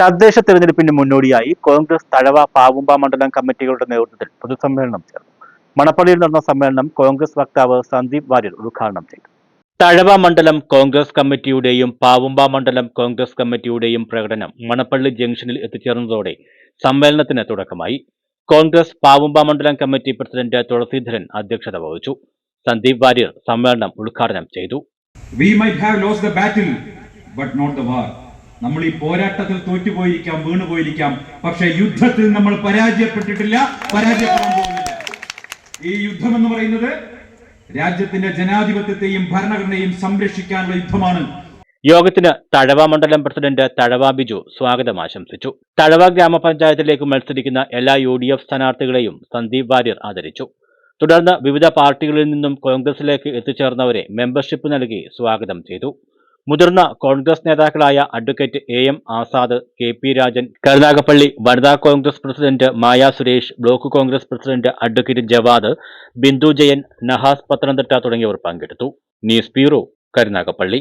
തദ്ദേശ തെരഞ്ഞെടുപ്പിന് മുന്നോടിയായി കോൺഗ്രസ് തഴവ പാവുമ്പ മണ്ഡലം കമ്മിറ്റികളുടെ നേതൃത്വത്തിൽ പൊതുസമ്മേളനം ചേർന്നു. മണപ്പള്ളിയിൽ നടന്ന സമ്മേളനം കോൺഗ്രസ് വക്താവ് സന്ദീപ് വാര്യർ ഉദ്ഘാടനം ചെയ്തു. തഴവ മണ്ഡലം കോൺഗ്രസ് കമ്മിറ്റിയുടെയും പാവുമ്പ മണ്ഡലം കോൺഗ്രസ് കമ്മിറ്റിയുടെയും പ്രകടനം മണപ്പള്ളി ജംഗ്ഷനിൽ എത്തിച്ചേർന്നതോടെ സമ്മേളനത്തിന് തുടക്കമായി. കോൺഗ്രസ് പാവുമ്പ മണ്ഡലം കമ്മിറ്റി പ്രസിഡന്റ് തുളസീധരൻ അധ്യക്ഷത വഹിച്ചു. സന്ദീപ് വാര്യർ സമ്മേളനം ഉദ്ഘാടനം ചെയ്തു. We might have lost the battle, but not the വാർ നമ്മൾ ഈ പോരാട്ടത്തിൽ തോറ്റുപോയിരിക്കാം വീണുപോയിരിക്കാം. പക്ഷെ യുദ്ധത്തിൽ നമ്മൾ പരാജയപ്പെട്ടിട്ടില്ല പരാജയപ്പെടാൻ പോകുന്നില്ല. ഈ യുദ്ധം എന്ന് പറയുന്നത് രാജ്യത്തിന്റെ ജനാധിപത്യത്തെയും ഭരണഘടനയും സംരക്ഷിക്കാനുള്ള യുദ്ധമാണ്. യോഗത്തിന് തഴവ മണ്ഡലം പ്രസിഡന്റ് തഴവ ബിജു സ്വാഗതം ആശംസിച്ചു. തഴവ ഗ്രാമപഞ്ചായത്തിലേക്ക് മത്സരിക്കുന്ന എല്ലാ യു ഡി എഫ് സ്ഥാനാർത്ഥികളെയും സന്ദീപ് വാര്യർ ആദരിച്ചു. തുടർന്ന് വിവിധ പാർട്ടികളിൽ നിന്നും കോൺഗ്രസിലേക്ക് എത്തിച്ചേർന്നവരെ മെമ്പർഷിപ്പ് നൽകി സ്വാഗതം ചെയ്തു. മുതിർന്ന കോൺഗ്രസ് നേതാക്കളായ advocate A M Azad K P Rajan Karunagappally വനിതാ Congress president Maya Suresh block Congress president advocate Javad Bindu Jayan Nahas Pathanamthitta തുടങ്ങിയവർ പങ്കെടുത്തു. News bureau Karunagappally.